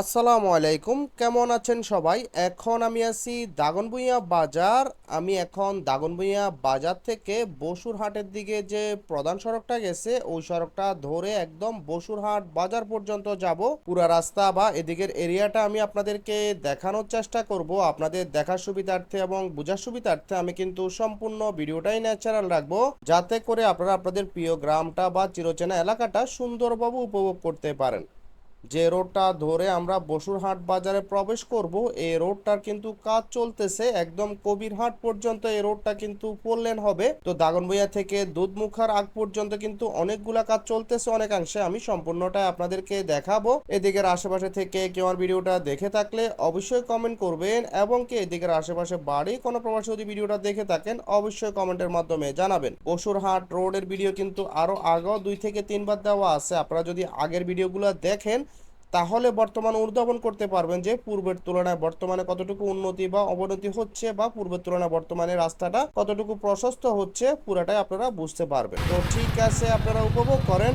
আসসালামু আলাইকুম, কেমন আছেন সবাই? এখন আমি আছি দাগনভূঞা বাজার। আমি এখন দাগনভূঞা বাজার থেকে বসুরহাটের দিকে যে প্রধান সড়কটা গেছে, ওই সড়কটা ধরে একদম বসুরহাট বাজার পর্যন্ত যাব। পুরা রাস্তা বা এদিকের এরিয়াটা আমি আপনাদেরকে দেখানোর চেষ্টা করব। আপনাদের দেখার সুবিধার্থে এবং বোঝার সুবিধার্থে আমি কিন্তু সম্পূর্ণ ভিডিওটাই ন্যাচারাল রাখব। যাতে করে আপনারা আপনাদের প্রিয় গ্রামটা বা চিরচেনা এলাকাটা সুন্দরভাবে উপভোগ করতে পারেন। যে রোডটা ধরে আমরা বসুরহাট বাজারে প্রবেশ করব, এই রোডটার কিন্তু কাজ চলতেছে। একদম কবিরহাট পর্যন্ত এই রোডটা কিন্তু ফোর লেন হবে। তো দাগনভূঞা থেকে দুধমুখার আগ পর্যন্ত কিন্তু অনেকগুলা কাজ চলতেছে অনেকাংশে। আমি সম্পূর্ণটা আপনাদেরকে দেখাবো। এদিকের আশেপাশে থেকে কেউ আমার ভিডিওটা দেখে থাকলে অবশ্যই কমেন্ট করবেন এবং কি এদিকের আশেপাশে বাড়ি কোনো প্রবাসী যদি ভিডিওটা দেখে থাকেন, অবশ্যই কমেন্টের মাধ্যমে জানাবেন। বসুরহাট রোডের ভিডিও কিন্তু আরও আগেও দুই থেকে তিনবার দেওয়া আছে। আপনারা যদি আগের ভিডিওগুলো দেখেন তাহলে বর্তমান উদ্ভাবন করতে পারবেন যে পূর্বের তুলনায় বর্তমানে কতটুকু উন্নতি বা অবনতি হচ্ছে বা পূর্বের তুলনায় বর্তমানে রাস্তাটা কতটুকু প্রশস্ত হচ্ছে, পুরাটাই আপনারা বুঝতে পারবেন। তো ঠিক আছে, আপনারা উপভোগ করেন।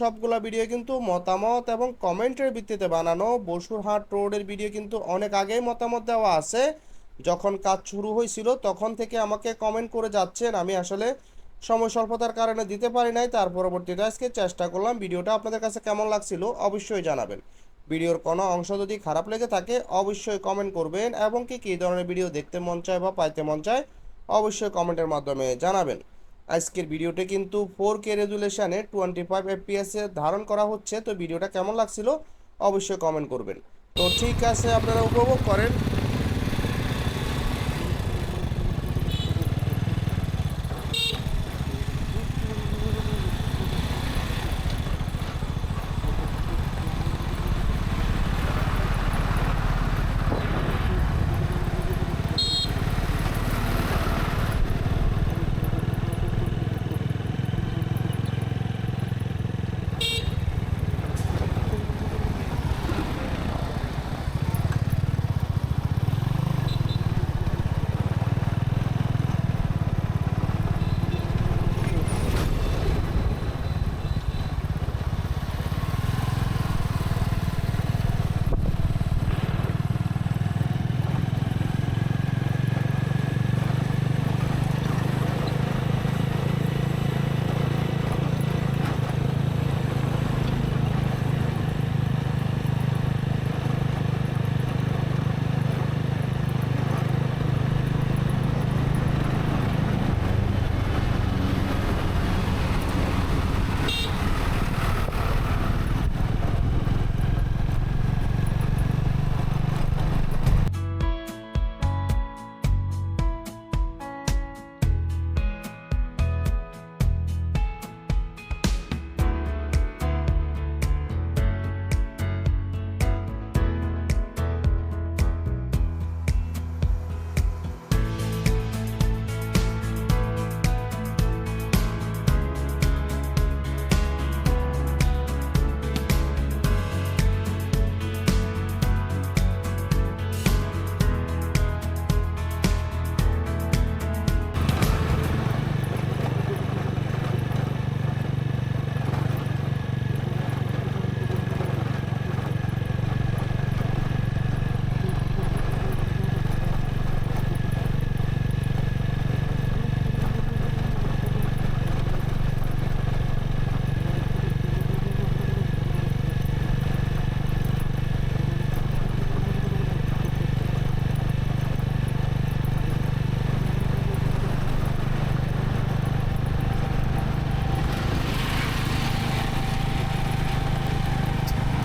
সবগুলা ভিডিও কিন্তু মতামত এবং কমেন্টের ভিত্তিতে বানানো। বসুরহাট রোডের ভিডিও কিন্তু অনেক আগেই মতামত দেওয়া আছে। যখন কাজ শুরু হয়েছিল, তখন থেকে আমাকে কমেন্ট করে যাচ্ছেন। আমি আসলে সময় স্বল্পতার কারণে দিতে পারি নাই। তার পরবর্তীতে আজকে চেষ্টা করলাম। ভিডিওটা আপনাদের কাছে কেমন লাগছিল অবশ্যই জানাবেন। ভিডিওর কোনো অংশ যদি খারাপ লেগে থাকে, অবশ্যই কমেন্ট করবেন এবং কি, কী ধরনের ভিডিও দেখতে মন চায় বা পাইতে মন চায়, অবশ্যই কমেন্টের মাধ্যমে জানাবেন। আজকের ভিডিওটি কিন্তু ফোর কে রেজুলেশানে টোয়েন্টি ফাইভ এফপিএসে ধারণ করা হচ্ছে। তো ভিডিওটা কেমন লাগছিল অবশ্যই কমেন্ট করবেন। তো ঠিক আছে, আপনারা উপভোগ করেন।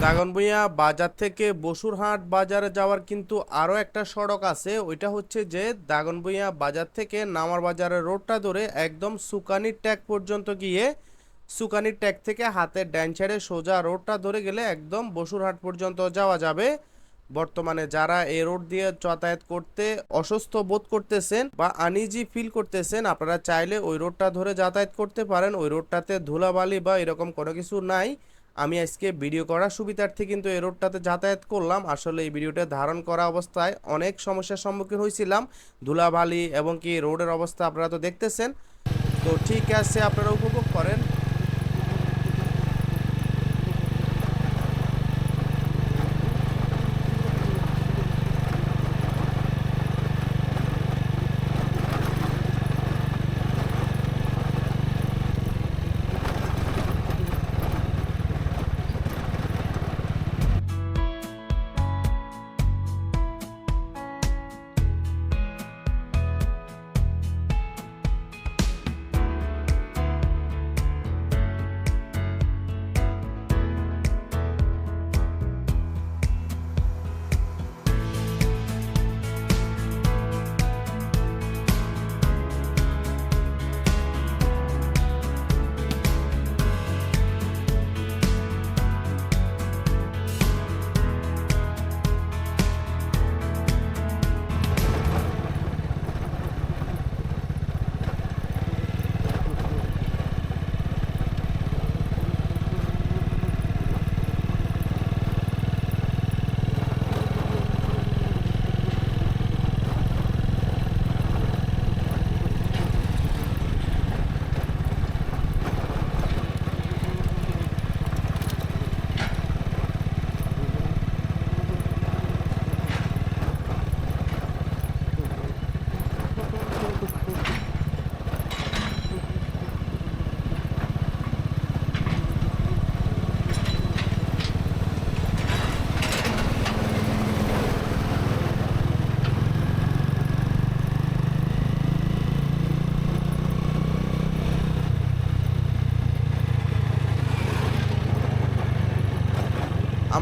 দাগনভূঞা বাজার থেকে বসুরহাট বাজারে যাওয়ার কিন্তু আরও একটা সড়ক আছে। ওইটা হচ্ছে যে দাগনভূঞা বাজার থেকে নামার বাজারের রোডটা ধরে একদম সুকানির ট্যাগ পর্যন্ত গিয়ে সুকানির ট্যাগ থেকে হাতের ড্যান সাইডে সোজা রোডটা ধরে গেলে একদম বসুরহাট পর্যন্ত যাওয়া যাবে। বর্তমানে যারা এই রোড দিয়ে যাতায়াত করতে অসুস্থ বোধ করতেছেন বা আনিজি ফিল করতেছেন, আপনারা চাইলে ওই রোডটা ধরে যাতায়াত করতে পারেন। ওই রোডটাতে ধুলাবালি বা এরকম কোনো কিছু নাই। আমি আজকে ভিডিও করার সুবিধার্থে কিন্তু এই রোডটাতে যাতায়াত করলাম। আসলে এই ভিডিওটা ধারণ করা অবস্থায় অনেক সমস্যার সম্মুখীন হয়েছিলাম। ধুলাবালি এবং কি রোডের অবস্থা আপনারা তো দেখতেছেন। তো ঠিক আছে, আপনারা উপভোগ করেন।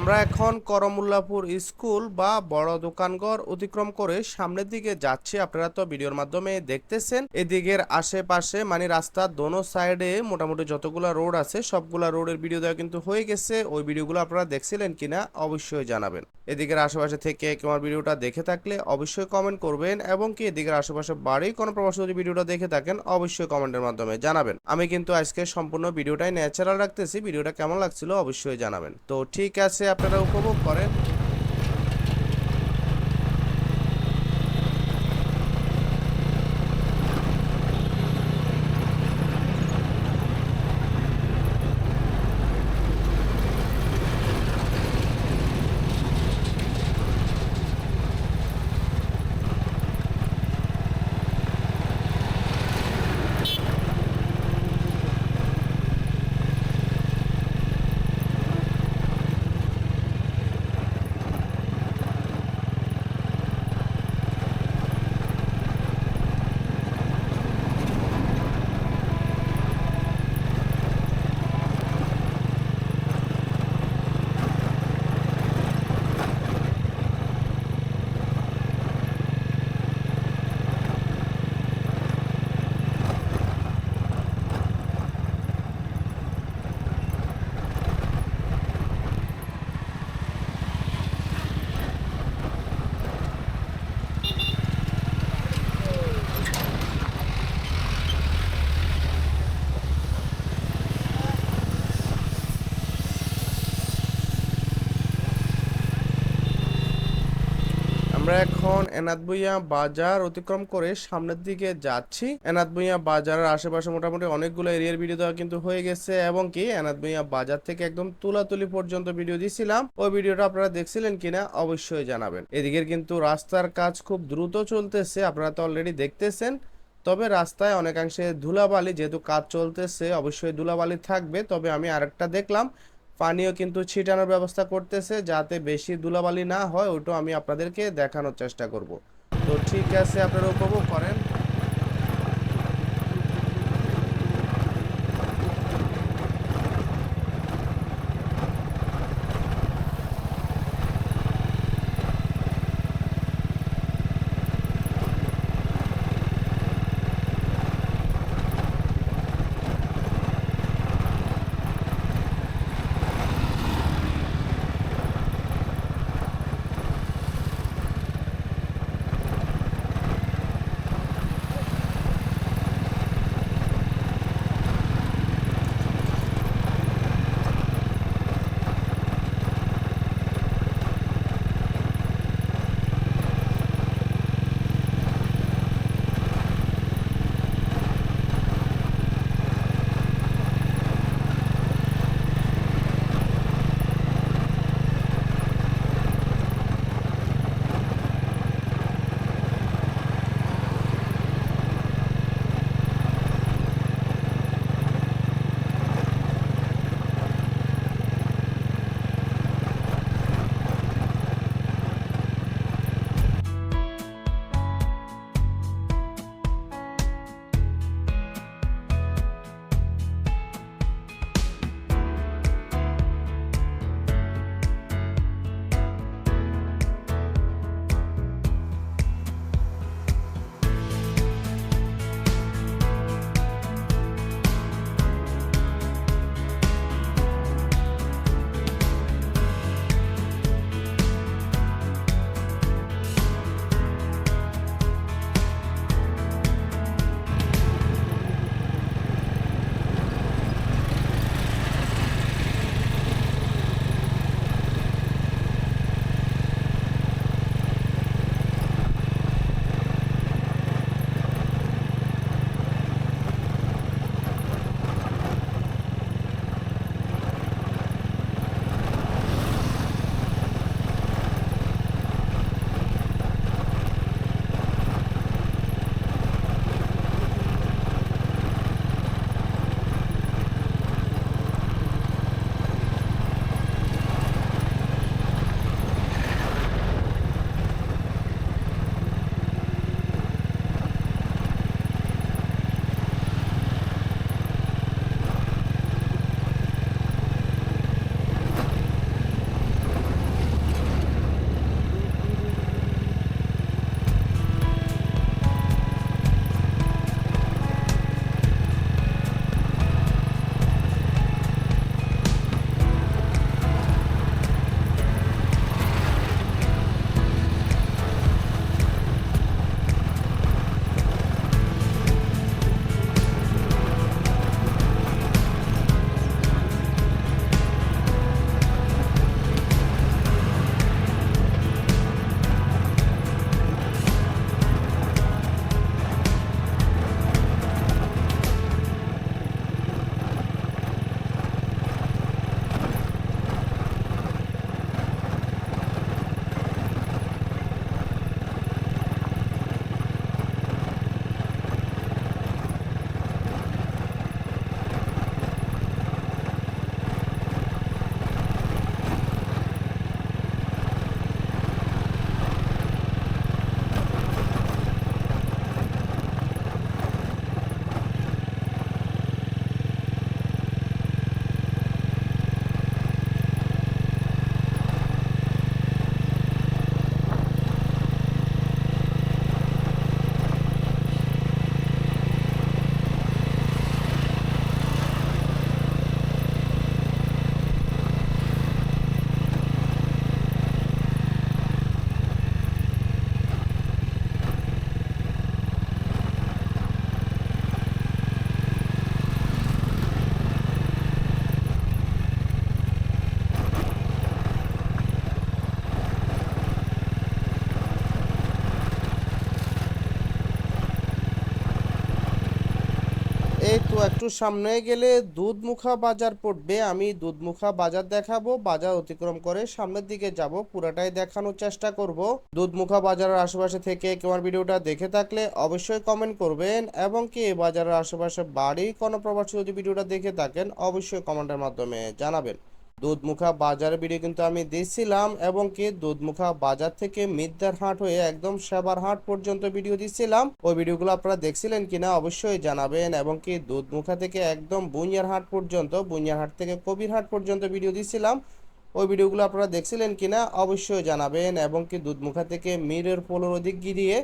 আমরা এখন করমুল্লাপুর স্কুল বা বড় দোকানঘর অতিক্রম করে সামনের দিকে যাচ্ছি। আপনারা তো ভিডিওর মাধ্যমে দেখতেছেন। এদিকের আশেপাশে মানে রাস্তার দোনো সাইডে মোটামুটি যতগুলা রোড আছে, সবগুলা রোডের ভিডিও দেওয়া কিন্তু হয়ে গেছে। ওই ভিডিওগুলো আপনারা দেখছিলেন কিনা অবশ্যই জানাবেন। এদিকের আশেপাশে থেকে তোমার ভিডিওটা দেখে থাকলে অবশ্যই কমেন্ট করবেন এবং কি এদিকের আশেপাশে বাড়ি কোনো প্রবাসী যদি ভিডিওটা দেখে থাকেন, অবশ্যই কমেন্টের মাধ্যমে জানাবেন। আমি কিন্তু আজকে সম্পূর্ণ ভিডিওটাই ন্যাচারাল রাখতেছি। ভিডিওটা কেমন লাগছিল অবশ্যই জানাবেন। তো ঠিক আছে আপনারা উপভোগ করেন। আমরা এখন এনাদ ভুইয়া বাজার অতিক্রম করে সামনের দিকে যাচ্ছি। এনাদ ভুইয়া বাজারের আশেপাশে মোটামুটি অনেকগুলো এরিয়ার ভিডিও দেওয়া কিন্তু হয়ে গেছে এবং কি এনাদ ভুইয়া বাজার থেকে একদম তুলাতুলি পর্যন্ত ভিডিও দিছিলাম। ওই ভিডিওটা আপনারা দেখছিলেন কিনা অবশ্যই জানাবেন। এদিকের কিন্তু রাস্তার কাজ খুব দ্রুত চলতেছে, আপনারা তো অলরেডি দেখতেছেন। তবে রাস্তায় অনেকাংশে ধুলাবালি, যেহেতু কাজ চলতেছে, অবশ্যই ধুলাবালি থাকবে। তবে আমি আরেকটা দেখলাম পানিও কিন্তু ছিটানোর ব্যবস্থা করতেছে, যাতে বেশি ধুলাবালি না হয় ওটাও আমি আপনাদেরকে দেখানোর চেষ্টা করব। তো ঠিক আছে, আপনারা উপভোগ করেন। তো একটু সামনে গেলে দুধমুখা বাজার পড়বে। আমি দুধমুখা বাজার দেখাবো, বাজার অতিক্রম করে সামনের দিকে যাব, পুরাটাই দেখানোর চেষ্টা করব। দুধমুখা বাজারের আশেপাশে থেকে কেউ ভিডিওটা দেখে থাকলে অবশ্যই কমেন্ট করবেন এবং কি বাজারের আশেপাশে বাড়ি কোনো প্রবাসী যদি ভিডিওটা দেখে থাকেন, অবশ্যই কমেন্টের মাধ্যমে জানাবেন। দুধমুখা বাজারের ভিডিও কিন্তু আমি দিছিলাম এবং কি দুধমুখা বাজার থেকে মিদ্দার হাট হয়ে একদম সেবার হাট পর্যন্ত ভিডিও দিছিলাম। ওই ভিডিওগুলো আপনারা দেখছিলেন কিনা অবশ্যই জানাবেন এবং কি দুধমুখা থেকে একদম বুনিয়ার হাট পর্যন্ত, বুনিয়ার হাট থেকে কবির হাট পর্যন্ত ভিডিও দিছিলাম। ওই ভিডিওগুলো আপনারা দেখছিলেন কিনা অবশ্যই জানাবেন এবং কি দুধমুখা থেকে মিরের পোলোর ওদিক গিয়ে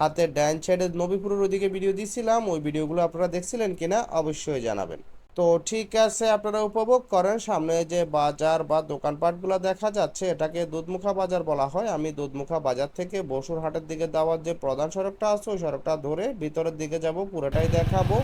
হাতে ড্যান সাইডে নবীপুরের ওদিকে ভিডিও দিছিলাম। ওই ভিডিওগুলো আপনারা দেখছিলেন কিনা অবশ্যই জানাবেন। তো ঠিক আছে, আপনারা উপভোগ করেন। সামনে যে বাজার বা দোকানপাটগুলো দেখা যাচ্ছে, এটাকে দুধমুখা বাজার বলা হয়। আমি দুধমুখা বাজার থেকে বসুর হাটের দিকে যাওয়ার যে প্রধান সড়কটা আছে, ওই সড়কটা ধরে ভিতরের দিকে যাব, পুরোটাই দেখাবো।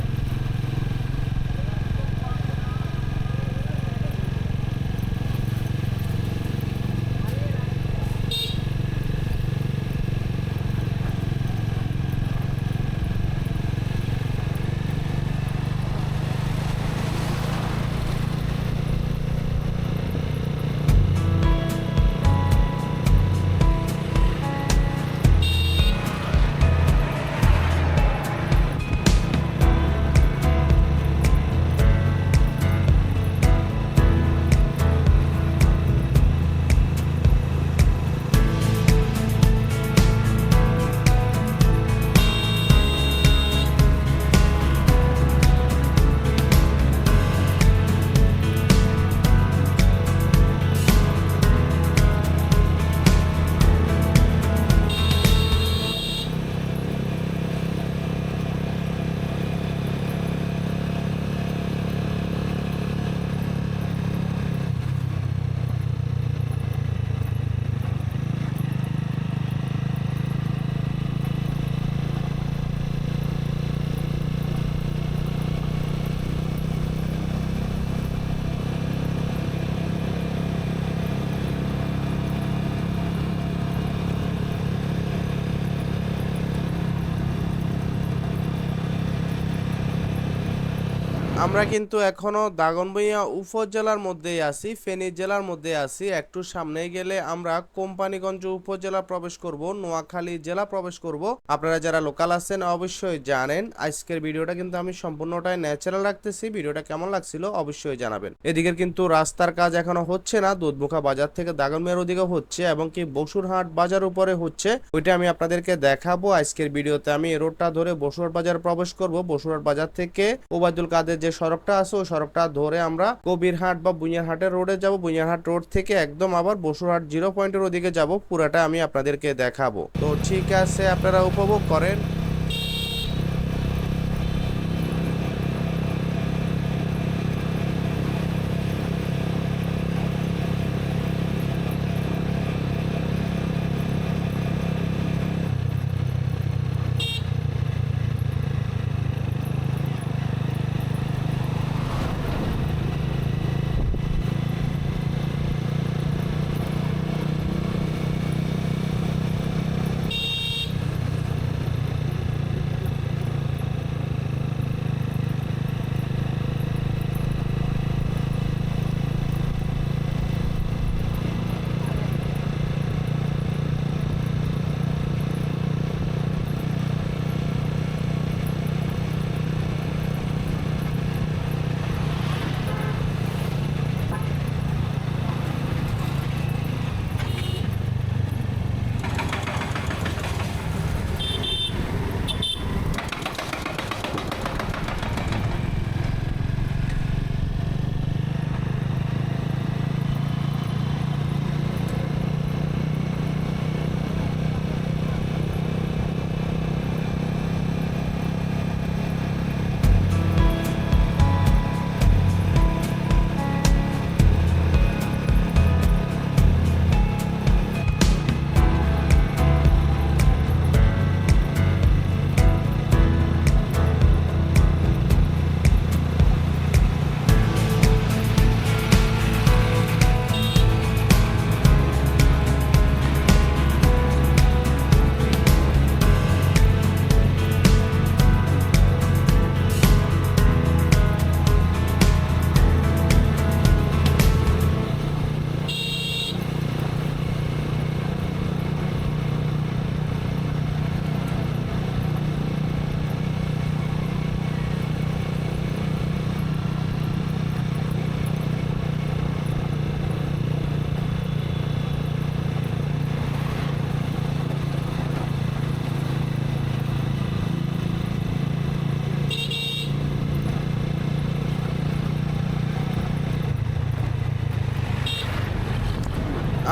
আমরা কিন্তু এখনও দাগনভূঞা উপজেলার মধ্যেই আছি, ফেনী জেলার মধ্যে আছি। একটু সামনে গেলে আমরা কোম্পানিগঞ্জ উপজেলা প্রবেশ করব, নোয়াখালী জেলা প্রবেশ করব। আপনারা যারা লোকাল আছেন অবশ্যই জানেন, আজকের ভিডিওটা কিন্তু আমি সম্পূর্ণটাই ন্যাচারাল রাখতেছি। ভিডিওটা কেমন লাগছিল অবশ্যই জানাবেন। এদিকে কিন্তু রাস্তার কাজ এখনও হচ্ছে না, দুধমুখা বাজার থেকে দাগনভূঞার ওদিকে হচ্ছে এবং কি বসুরহাট বাজার উপরে হচ্ছে। ওইটা আমি আপনাদেরকে দেখাবো। আজকের ভিডিওতে আমি রোডটা ধরে বসুরহাট বাজার প্রবেশ করব। বসুরহাট বাজার থেকে ওবায়দুল কাদের যে সড়কটা আছে, ওই সড়কটা ধরে আমরা কবিরহাট বা বুনিয়ারহাটের রোডে যাব। বুনিয়ারহাট রোড থেকে একদম আবার বসুরহাট জিরো পয়েন্টের ওদিকে যাব। পুরাটা আমি আপনাদেরকে দেখাবো। তো ঠিক আছে, আপনারা উপভোগ করেন।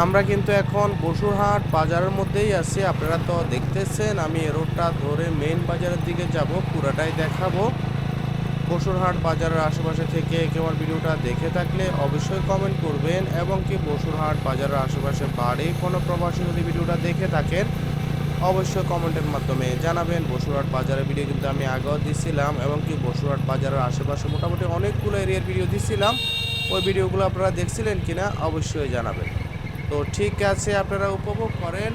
আমরা কিন্তু এখন বসুরহাট বাজারের মধ্যেই আছি। আপনারা তো দেখতেছেন, আমি রোডটা ধরে মেন বাজারের দিকে যাব, পুরাটাই দেখাবো। বসুরহাট বাজারের আশেপাশে থেকে কেউ ভিডিওটা দেখে থাকলে অবশ্যই কমেন্ট করবেন এবং কি বসুরহাট বাজারের আশেপাশে বাড়ি কোনো প্রবাসী যদি ভিডিওটা দেখে থাকেন, অবশ্যই কমেন্টের মাধ্যমে জানাবেন। বসুরহাট বাজারের ভিডিও কিন্তু আমি আগেও দিছিলাম এবং কি বসুরহাট বাজারের আশেপাশে মোটামুটি অনেকগুলো এরিয়ার ভিডিও দিছিলাম। ওই ভিডিওগুলো আপনারা দেখছিলেন কিনা অবশ্যই জানাবেন। তো ঠিক আছে আপনারা উপভোগ করেন।